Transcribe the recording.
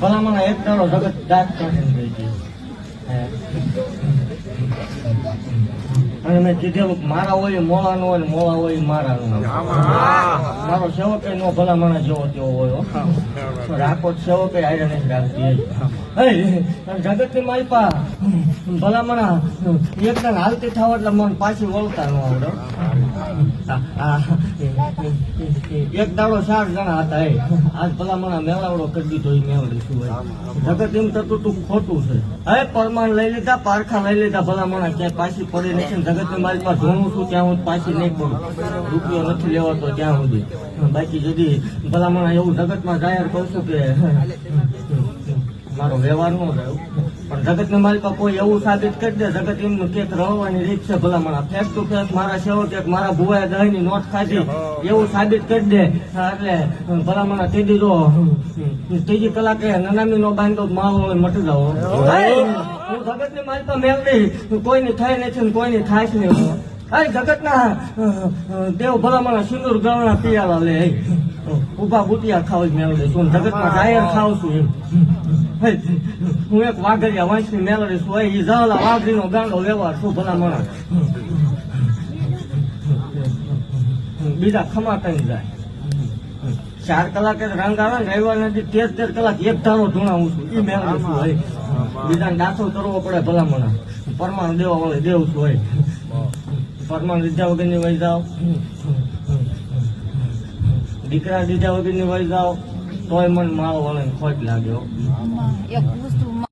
ભલામણ એક દાડો જગત દાંત કાઢીને ગઈ. હે. અને મેં કીધેલું મારા હોય મોળાનું હોય ને મોળા હોય મારાનું મારો સેવક નો ભલામણ જેવો તેવો હોય હો. કે આયરન રાખતી જગતની માલપા. ભલામણા. એકદમ હાલતી થાવ એટલે મન પાછી વળતા ન આવડે. એક દાડો ચાર જણા હતા એ. આજ ભલામણા મેળાવડો કરી દીધો એ મેળવી શું જગત એમ થતું તું ખોટું છે. હવે પરમાણ લઈ લીધા, પારખા લઈ લીધા, ભલામણા ક્યાંય પાછી પડી નથી જગતની મારી પાસે ધોણું છું ત્યાં હું પાછી નહીં પડું. રૂપિયો નથી લેવાતો ત્યાં સુધી. બાકી જુદી. ભલામણા એવું જગતમાં જાહેર કરશું કે? મારો વ્યવહાર નો રહ્યો. પણ જગત ને મારી પાસે કોઈ એવું સાબિત કરી દે. જગત એમ કેક રહેવાની રીત છે ભલામણા. ફેસ ટુ ફેસ મારા સેવક એક મારા ભુવાએ દહીં ની નોટ ખાધી. એવું સાબિત કરી દે. એટલે ભલામણા તે જો. ત્રીજી કલાકે નનામી નો બાંધો માવો મટી જાવ હું જગતની મારી પાસે મેળવી. કોઈની થાય નથી ને કોઈની થાય જ નહીં અરે જગતના દેવ ભલામણા સિંદૂર ગવણા પિયાલા લે. ઊભા બુટિયા ખાવ જ મેળવે છું જગતમાં જાહેર ખાવ છું એમ. હું એક વાઘરિયા વંશની મેળવે છું. એ જવાલા વાઘરીનો ગાંડો વ્યવહાર છું ભલામણા. બીજા ખમાતા જાય. ચાર કલાકે રંગ આવે ને રવિવાર નથી તેર તેર કલાક એક ધારો ધૂણાવું છું. એ મેળવી છું હોય બીજાને દાખલ કરવો પડે ભલામણા. પરમાણુ દેવા વાળે દેવ છું હોય પરમાણ લીધા વગરની વહી જાઓ. દીકરા દીધા વગરની વહી જાઓ. તોય મન મારો વલણ ખોટ લાગ્યો